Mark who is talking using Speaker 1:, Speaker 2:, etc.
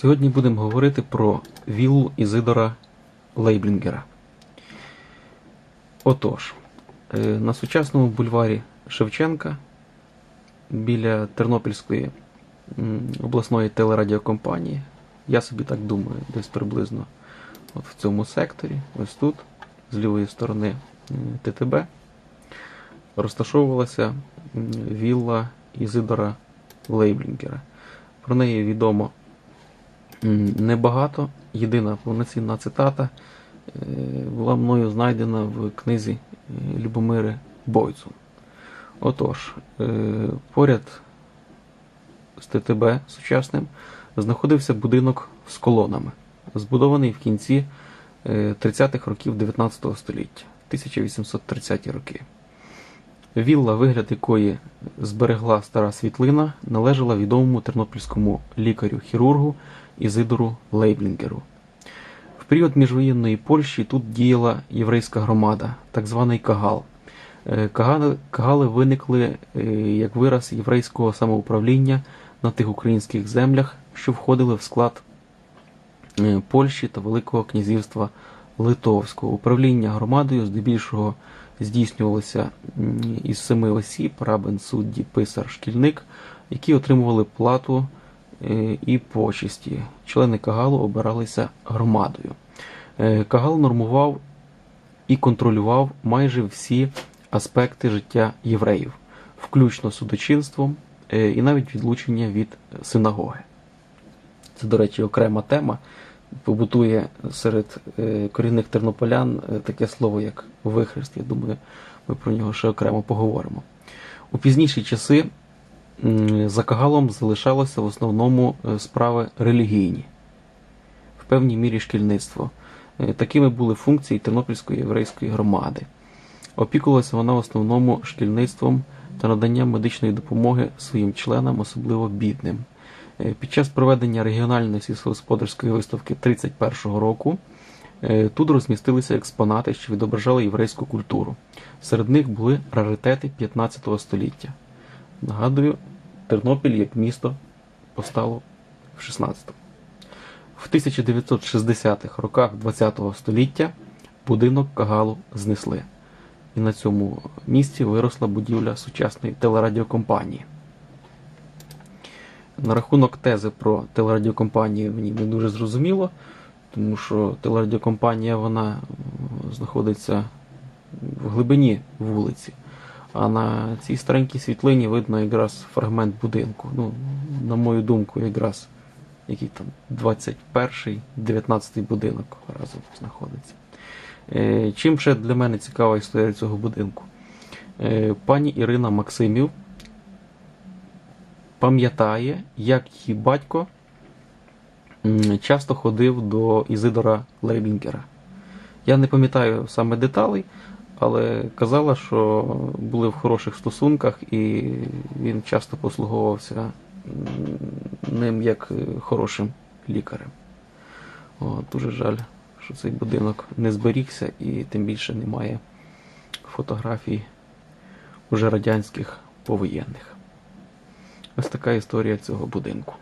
Speaker 1: Сьогодні будемо говорити про віллу Ізидора Лейблінгера. Отож, е, на сучасному бульварі Шевченка біля Тернопільської обласної телерадіокомпанії, я собі так думаю, десь приблизно от в цьому секторі, ось тут, з лівої сторони ТТБ, розташовувалася вілла Ізидора Лейблінгера. Про неї відомо небагато. Єдина повноцінна цитата е, була мною знайдена в книзі е, Любомири Бойцу. Отож, е, поряд з ТТБ сучасним знаходився будинок з колонами, збудований в кінці е, 30-х років 19 століття, 1830-ті роки. Вілла, вигляд якої зберегла стара світлина, належала відомому тернопільському лікарю-хірургу Ізидору Лейблінгеру. В період міжвоєнної Польщі тут діяла єврейська громада, так званий Кагал. Е, Кагали, виникли е, як вираз єврейського самоуправління на тих українських землях, що входили в склад е, Польщі та Великого князівства Литовського. Управління громадою здебільшого здійснювалося із семи осіб, рабин, судді, писар, шкільник, які отримували плату і почесті. Члени Кагалу обиралися громадою. Е, Кагал нормував і контролював майже всі аспекти життя євреїв, включно судочинством е, і навіть відлучення від синагоги. Це, до речі, окрема тема. Побутує серед е, корінних тернополян е, таке слово, як вихрест. Я думаю, ми про нього ще окремо поговоримо. У пізніші часи за Кагалом залишалося в основному е, справи релігійні, в певній мірі шкільництво. Е, Такими були функції Тернопільської єврейської громади. Опікувалася вона в основному шкільництвом та наданням медичної допомоги своїм членам, особливо бідним. Е, Під час проведення регіональної сільськогосподарської виставки 31-го року тут розмістилися експонати, що відображали єврейську культуру. Серед них були раритети 15 століття. Нагадую, Тернопіль як місто постало в 16-му. В 1960-х роках ХХ століття будинок Кагалу знесли. І на цьому місці виросла будівля сучасної телерадіокомпанії. На рахунок тези про телерадіокомпанію мені не дуже зрозуміло, тому що телерадіокомпанія вона знаходиться в глибині вулиці. А на цій старенькій світлині видно якраз фрагмент будинку. Ну, на мою думку, якраз який там 21-й, 19-й будинок разом знаходиться. Е, Чим ще для мене цікава історія цього будинку? Е, Пані Ірина Максимів пам'ятає, як її батько часто ходив до Ізидора Лейблінгера. Я не пам'ятаю саме деталей, але казала, що були в хороших стосунках, і він часто послуговувався ним як хорошим лікарем. О, дуже жаль, що цей будинок не зберігся і тим більше немає фотографій уже радянських повоєнних. Ось така історія цього будинку.